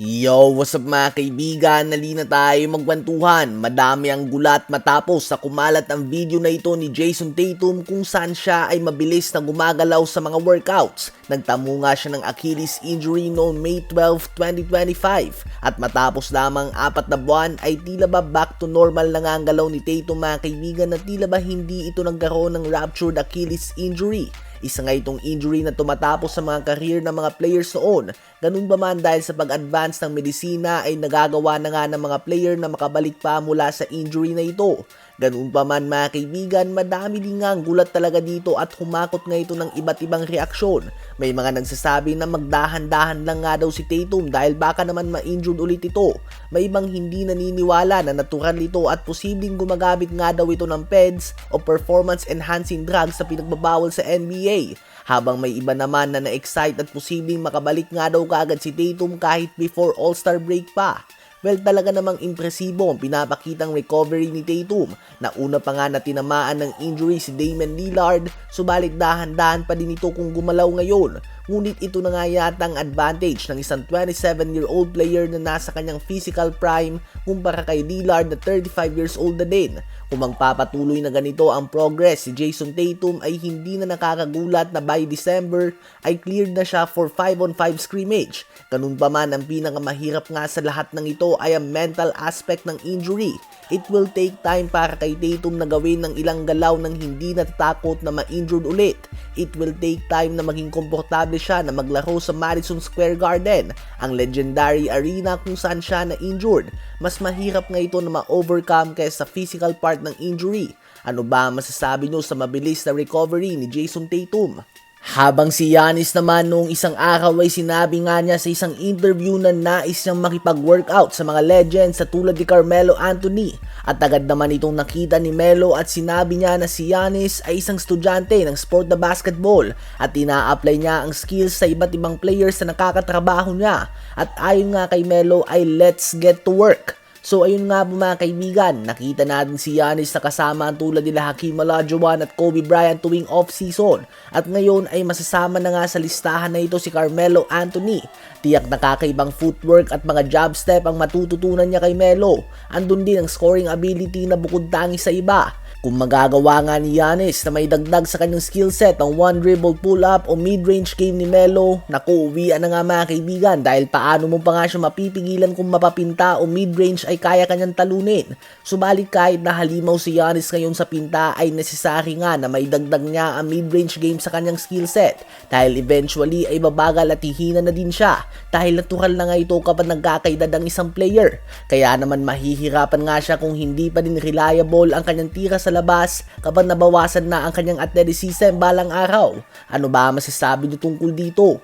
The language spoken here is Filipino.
Yo, what's up mga kaibigan? Nali na tayo magkwentuhan. Madami ang gulat matapos sa kumalat ang video na ito ni Jason Tatum kung saan siya ay mabilis na gumagalaw sa mga workouts. Nagtamo nga siya ng Achilles injury noong May 12, 2025. At matapos lamang apat na buwan ay tila ba back to normal na nga ang galaw ni Tatum mga kaibigan na tila ba hindi ito nagkaroon ng ruptured Achilles injury. Isa nga itong injury na tumatapos sa mga career ng mga players noon. Ganun ba man dahil sa pag-advance ng medisina ay nagagawa na nga ng mga player na makabalik pa mula sa injury na ito. Ganun pa man mga kaibigan, madami din nga ang gulat talaga dito at humakot nga ito ng iba't ibang reaksyon. May mga nagsasabi na magdahan-dahan lang nga daw si Tatum dahil baka naman ma-injured ulit ito. May ibang hindi naniniwala na natural ito at posibleng gumagamit nga daw ito ng PEDS o performance enhancing drugs sa pinagbabawal sa NBA. Habang may iba naman na na-excite at posibleng makabalik nga daw kaagad si Tatum kahit before All-Star break pa. Well, talaga namang impresibo ang pinapakitang recovery ni Tatum na una pa nga na tinamaan ng injury si Damian Lillard, subalit dahan-dahan pa din ito kung gumalaw ngayon. Ngunit ito na nga yata ang advantage ng isang 27-year-old player na nasa kanyang physical prime kumpara kay Lillard na 35 years old na din. Kung magpapatuloy na ganito ang progress, si Jason Tatum ay hindi na nakakagulat na by December ay cleared na siya for 5-on-5 scrimmage. Ganun pa man ang pinakamahirap nga sa lahat ng ito ay ang mental aspect ng injury. It will take time para kay Tatum na gawin ng ilang galaw nang hindi natatakot na ma-injured ulit. It will take time na maging komportable siya na maglaro sa Madison Square Garden, ang legendary arena kung saan siya na-injured. Mas mahirap nga ito na ma-overcome kaysa sa physical part ng injury. Ano ba masasabi nyo sa mabilis na recovery ni Jason Tatum? Habang si Yanis naman noong isang araw ay sinabi nga niya sa isang interview na nais niyang makipag-workout sa mga legends sa tulad ni Carmelo Anthony at agad naman itong nakita ni Melo at sinabi niya na si Yanis ay isang estudyante ng sport na basketball at ina-apply niya ang skills sa iba't ibang players na nakakatrabaho niya at ayon nga kay Melo ay let's get to work. So ayun nga po mga kaibigan, nakita natin si Giannis na kasama ang tulad nila Hakeem Olajuwon at Kobe Bryant tuwing off-season. At ngayon ay masasama na nga sa listahan na ito si Carmelo Anthony. Tiyak na kakaibang footwork at mga jab step ang matututunan niya kay Melo. Andun din ang scoring ability na bukod tangi sa iba. Kung magagawa nga ni Giannis na may dagdag sa kanyang skill set ang one dribble pull-up o mid-range game ni Melo, naku, uwian na nga mga kaibigan dahil paano mo pa nga siya mapipigilan kung mapapinta o mid-range ay kaya kanyang talunin. Subalit kahit na halimaw si Giannis ngayon sa pinta ay necessary nga na may dagdag niya ang mid-range game sa kanyang skill set dahil eventually ay babagal at hihina na din siya dahil natural na nga ito kapag nagkakaedad ang isang player. Kaya naman mahihirapan nga siya kung hindi pa din reliable ang kanyang tira sa labas kapag nabawasan na ang kanyang athleticism balang araw. Ano ba masasabi niyo tungkol dito?